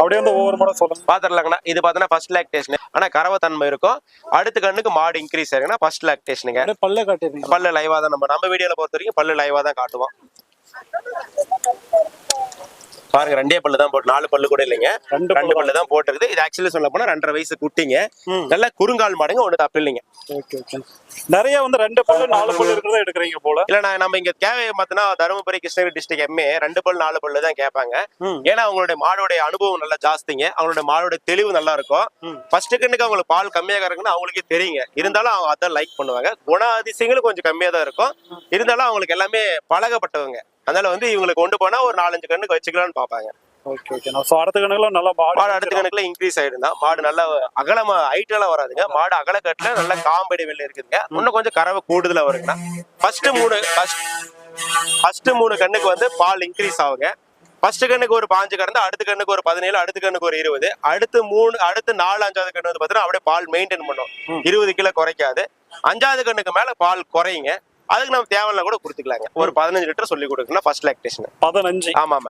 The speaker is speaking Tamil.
அப்படியே வந்து ஒவ்வொரு மாடம் சொல்லுங்க. பாத்துடலாங்கண்ணா இது பார்த்தோன்னா ஃபர்ஸ்ட் லாக்டேஷன் ஆனா கறவை தன்மை இருக்கும். அடுத்த கண்ணுக்கு மாடு இன்க்ரீஸ் ஆயிருக்குன்னா ஃபர்ஸ்ட் லாக்டேஷனுங்க பல்லே காட்டிடுறீங்க. பல்லு லைவா தான் நம்ம நம்ம வீடியோல பொறுத்த வரைக்கும் பல்லு லைவா தான் காட்டுவோம். பாருங்க ரெண்டே பல்லு தான் போட்டு நாலு பல்லு கூட இல்லைங்க. ரெண்டு ரெண்டு பல்லு. தான் போட்டுருக்குது. இது ஆக்சுவலி சொல்ல போனா ரெண்டரை வயசு குட்டிங்க. நல்ல குறுங்கால் மாடுங்க ஒண்ணு தப்பு இல்லைங்க. நிறைய வந்து ரெண்டு பல்லு நாலு பல்லு இருக்கிறதா எடுக்கிறீங்க போல? இல்ல நான் நம்ம இங்க தேவையை பார்த்தோன்னா தருமபுரி கிருஷ்ணகிரி டிஸ்ட்ரிக்ட் எம்ஏ ரெண்டு பல்லு நாலு பல்லு தான் கேட்பாங்க. ஏன்னா அவங்களுடைய மாடோடைய அனுபவம் நல்லா ஜாஸ்திங்க. அவங்களுடைய மாடோடைய தெளிவு நல்லா இருக்கும். ஃபர்ஸ்ட் கண்ணுக்கு அவங்களுக்கு பால் கம்மியாக இருக்குன்னு அவங்களுக்கே தெரியுங்க. இருந்தாலும் அவங்க அதான் லைக் பண்ணுவாங்க. குண அதிசயங்களும் கொஞ்சம் கம்மியா தான் இருக்கும் இருந்தாலும் அவங்களுக்கு எல்லாமே பழகப்பட்டவங்க. அதனால வந்து இவங்களுக்கு கொண்டு போனா ஒரு நாலஞ்சு கண்ணுக்கு வச்சுக்கலாம்னு பார்ப்பாங்க. ஓகே ஓகே ஸோ அடுத்த கணக்குல நல்லா மாடு அடுத்த கணக்குல இன்க்ரீஸ் ஆயிடுந்தா மாடு நல்லா அகலமா ஹைட் எல்லாம் வராதுங்க. மாடு அகலக்கட்டுல நல்ல காம்படி வெளில இருக்குதுங்க. இன்னும் கொஞ்சம் கறவை கூடுதலா வருங்கண்ணா. ஃபர்ஸ்ட் மூணு ஃபர்ஸ்ட் மூணு கண்ணுக்கு வந்து பால் இன்க்ரீஸ் ஆகுங்க. ஃபர்ஸ்ட் கண்ணுக்கு ஒரு பாஞ்சு கறந்து அடுத்த கண்ணுக்கு ஒரு பதினேழு அடுத்த கண்ணுக்கு ஒரு இருபது. அடுத்து மூணு அடுத்து நாலு அஞ்சாவது கண்ணு வந்து பார்த்தீங்கன்னா அப்படியே பால் மெயின்டைன் பண்ணும். இருபது கிலோ குறைக்காது. அஞ்சாவது கண்ணுக்கு மேல பால் குறையுங்க. அதுக்கு நம்ம தேவையில்ல கூட கொடுத்துக்கலாங்க. ஒரு பதினஞ்சு லிட்டர் சொல்லி கொடுக்கணும் ஃபர்ஸ்ட் லாக்டேஷன் பதினஞ்சு. ஆமா ஆமா